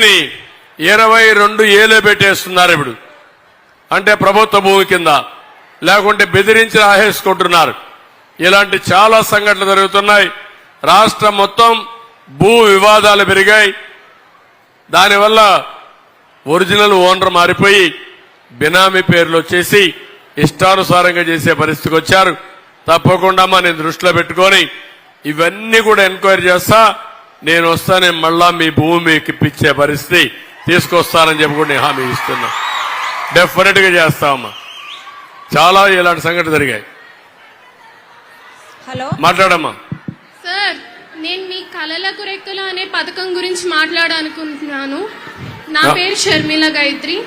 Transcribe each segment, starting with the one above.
భూమిని ఇరవై రెండు ఏలే పెట్టేస్తున్నారు ఇప్పుడు. అంటే ప్రభుత్వ భూమి కింద. లేకుంటే బెదిరించి రాహేసుకుంటున్నారు ఇలాంటి చాలా సంఘటనలు జరుగుతున్నాయి. రాష్ట్రం మొత్తం భూ వివాదాలు పెరిగాయి. దానివల్ల ఒరిజినల్ ఓనర్ మారిపోయి బినామీ పేర్లు వచ్చేసి ఇష్టానుసారంగా చేసే పరిస్థితికి వచ్చారు. తప్పకుండా మా నేను దృష్టిలో పెట్టుకొని ఇవన్నీ కూడా ఎంక్వైరీ చేస్తా. నేను వస్తానే మళ్ళా మీ భూమి మీకు ఇప్పించే పరిస్థితి తీసుకొస్తానని చెప్పి కూడా నేను హామీ ఇస్తున్నా. డెఫినెట్గా చేస్తామమ్మా చాలా ఇలాంటి సంఘటనలు జరిగాయి. హలో? మాట్లాడమ్మా. సార్ నేను మీ కళలకు రెక్కలు అనే పథకం గురించి మాట్లాడాలనుకుంటున్నాను. నా. పేరు షర్మిల గాయత్రి.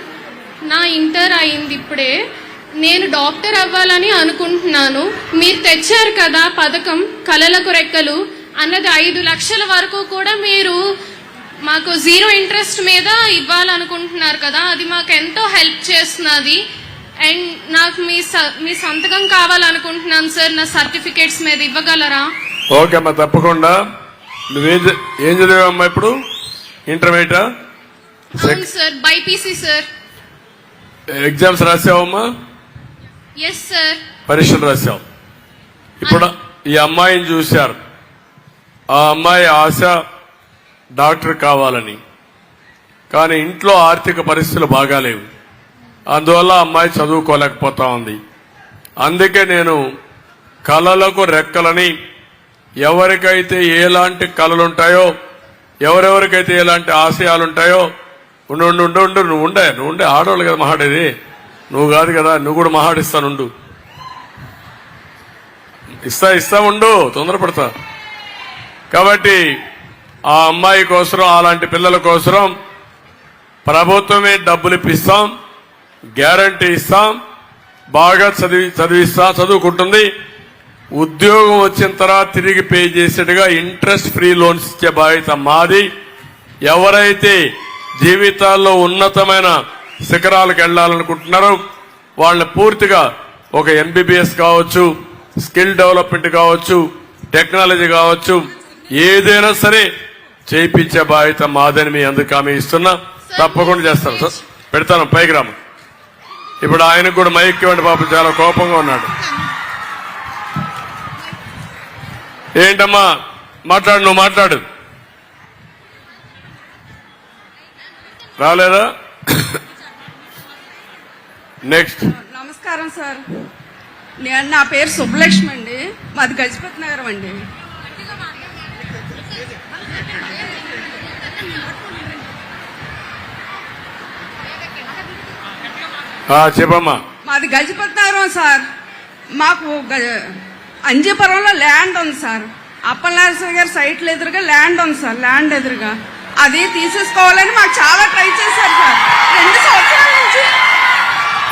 నా ఇంటర్ అయింది ఇప్పుడే. నేను డాక్టర్ అవ్వాలని అనుకుంటున్నాను. మీరు తెచ్చారు కదా పథకం కళలకు రెక్కలు అన్నది ఐదు లక్షల వరకు కూడా మీరు మాకు జీరో ఇంట్రెస్ట్ మీద ఇవ్వాలనుకుంటున్నారు కదా అది మాకు ఎంతో హెల్ప్ చేస్తున్నది. అండ్ నాకు మీ మీ సంతకం కావాలనుకుంటున్నాను సార్ నా సర్టిఫికేట్స్ మీద ఇవ్వగలరా? ఓకే అమ్మా తప్పకుండా. నువ్వేం ఏం చదివావమ్మా ఇప్పుడు? ఇంటర్మీడియటా అవును సార్ బైపీసీ సార్. ఎగ్జామ్స్ రాసావమ్మా ఎస్ సార్ పరీక్షలు రాశావు ఇప్పుడు ఈ అమ్మాయిని చూశారు. ఆ అమ్మాయి ఆశ డాక్టర్ కావాలని. కానీ ఇంట్లో ఆర్థిక పరిస్థితులు బాగాలేవు. అందువల్ల అమ్మాయి చదువుకోలేకపోతా ఉంది. అందుకే నేను కళలకు రెక్కలని ఎవరికైతే ఎలాంటి కళలుంటాయో ఎవరెవరికైతే ఎలాంటి ఆశయాలుంటాయో ఉండు ఉండు ఉండు ఉండు నువ్వు ఉండే నువ్వు ఉండే ఆడవాళ్ళు కదా మహాడేది. నువ్వు కాదు కదా నువ్వు కూడా మహాడిస్తానుండు. ఇస్తా ఇస్తా ఉండు తొందరపడతా. కాబట్టి ఆ అమ్మాయి కోసం అలాంటి పిల్లల కోసం ప్రభుత్వమే డబ్బులు ఇప్పిస్తాం గ్యారంటీ ఇస్తాం బాగా చదివి చదివిస్తా చదువుకుంటుంది. ఉద్యోగం వచ్చిన తర్వాత తిరిగి పే చేసేట్టుగా ఇంట్రెస్ట్ ఫ్రీ లోన్స్ ఇచ్చే బాధ్యత మాది. ఎవరైతే జీవితాల్లో ఉన్నతమైన శిఖరాలకు వెళ్ళాలనుకుంటున్నారో వాళ్ళని పూర్తిగా ఒక ఎంబీబీఎస్ కావచ్చు స్కిల్ డెవలప్మెంట్ కావచ్చు టెక్నాలజీ కావచ్చు ఏదైనా సరే చేయించే బాధ్యత మాదని మీ అందుకు హామీ ఇస్తున్నా. తప్పకుండా చేస్తాను. సార్ పెడతాను. పైకి ఇప్పుడు ఆయనకు కూడా మైక్ ఇవ్వండి పాపం చాలా కోపంగా ఉన్నాడు. ఏంటమ్మా? మాట్లాడు నువ్వు మాట్లాడు. రాలేదా? నెక్స్ట్ నమస్కారం సార్. నేను నా పేరు సుబ్బలక్ష్మి అండి. మాది గజపతి నగరం అండి. చెప్పమ్మా. మాది గజపతి నగరం సార్. మాకు అంజీపురంలో ల్యాండ్ ఉంది సార్. అప్పలనరసింహ గారి సైట్లు ఎదురుగా ల్యాండ్ ఉంది సార్ ల్యాండ్ ఎదురుగా. అది తీసేసుకోవాలని మాకు చాలా ట్రై చేశారు సార్. రెండు సంవత్సరాల నుంచి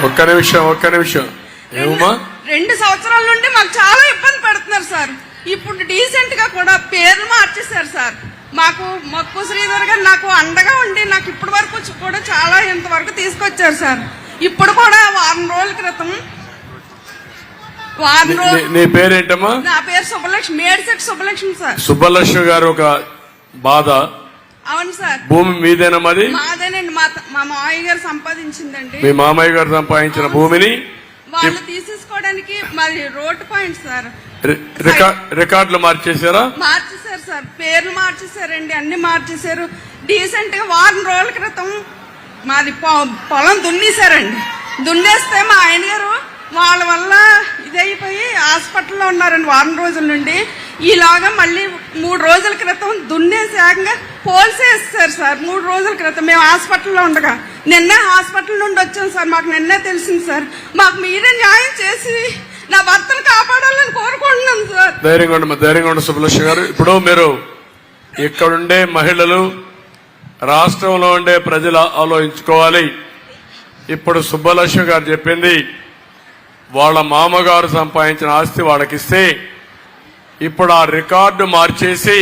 ఒక్క నిమిషం ఒక్క నిమిషం. ఏమమ్మా? రెండు సంవత్సరాల నుండి మాకు చాలా ఇబ్బంది పెడుతున్నారు సార్. ఇప్పుడు డీసెంట్గా కూడా పేర్లు మార్చేశారు సార్. మాకు మక్కు శ్రీధర్ గారు నాకు అండగా ఉండి నాకు ఇప్పటి వరకు కూడా చాలా ఇంతవరకు తీసుకొచ్చారు సార్. ఇప్పుడు కూడా వారం రోజుల క్రితం వారం నీ- రోజులు నీ- పేరేంటమ్మా? నా పేరు సుబ్బలక్ష్మి మేడిశెట్టి సుబ్బలక్ష్మి సార్. సుబ్బలక్ష్మి గారు ఒక బాధ. అవును సార్. భూమి మీదేనా మాది మాదేనండి. మా మా మావయ్య గారు సంపాదించిందండి. మీ మామయ్య గారు సంపాదించిన భూమిని వాళ్ళు తీసేసుకోవడానికి మరి రోడ్ పాయింట్ సార్. రికార్డులు మార్చేశారా? మార్చేశారు సార్. పేర్లు మార్చేశారండి. అన్ని మార్చేశారు. డీసెంట్గా వారం రోజుల క్రితం మాది పొ- పొలం దున్నేశారండి. దున్నేస్తే మా ఆయన గారు వాళ్ళ వల్ల ఇదైపోయి హాస్పిటల్లో ఉన్నారండి వారం రోజుల నుండి. ఈలాగా మళ్ళీ మూడు రోజుల క్రితం దున్నేసాకంగా పోల్సేస్తారు సార్. మూడు రోజుల క్రితం మేము హాస్పిటల్లో ఉండగా. నిన్నే హాస్పిటల్ నుండి వచ్చాం సార్. మాకు నిన్నే తెలిసింది సార్. మాకు మీరే న్యాయం చేసి నా భర్తను కాపాడాలని కోరుకుంటున్నాను సార్. ధైర్యంగా ఉండమ్మా ధైర్యంగా ఉండి సుబ్బలక్ష్మి గారు. ఇప్పుడు మీరు ఇక్కడుండే మహిళలు రాష్ట్రంలో ఉండే ప్రజలు ఆలోచించుకోవాలి. ఇప్పుడు సుబ్బలక్ష్మి గారు చెప్పింది వాళ్ళ మామగారు సంపాదించిన ఆస్తి వాళ్ళకిస్తే ఇప్పుడు ఆ రికార్డు మార్చేసి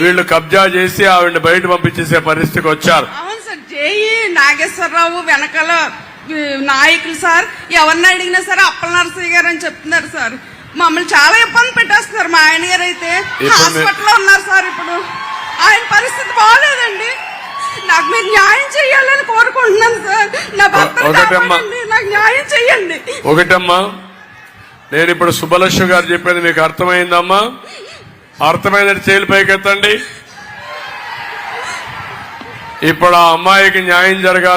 వీళ్ళు కబ్జా చేసి ఆవిడ బయట పంపించేసే పరిస్థితికి వచ్చారు. అవును సార్ జేఈ నాగేశ్వరరావు వెనకాల నాయకులు సార్ ఎవరిని అడిగినా సరే అప్పల నరసయ్య గారు అని చెప్తున్నారు సార్. మమ్మల్ని చాలా ఇబ్బంది పెట్టేస్తున్నారు మా ఆయన గారు అయితే. హాస్పిటల్లో ఉన్నారు సార్ ఇప్పుడు. ఆయన పరిస్థితి బాగాలేదండి. నాకు మీరు న్యాయం చేయాలని కోరుకుంటున్నాను సార్. నా భర్త ఒకటమ్మా. నాకు న్యాయం చేయండి. ఒకటమ్మా. నేను ఇప్పుడు సుబ్బలక్ష్మి గారు చెప్పేది మీకు అర్థమైందమ్మా? అర్థమైందంటే చేలు పైకెత్తండి. ఇప్పుడు ఆ అమ్మాయికి న్యాయం జరగాలి.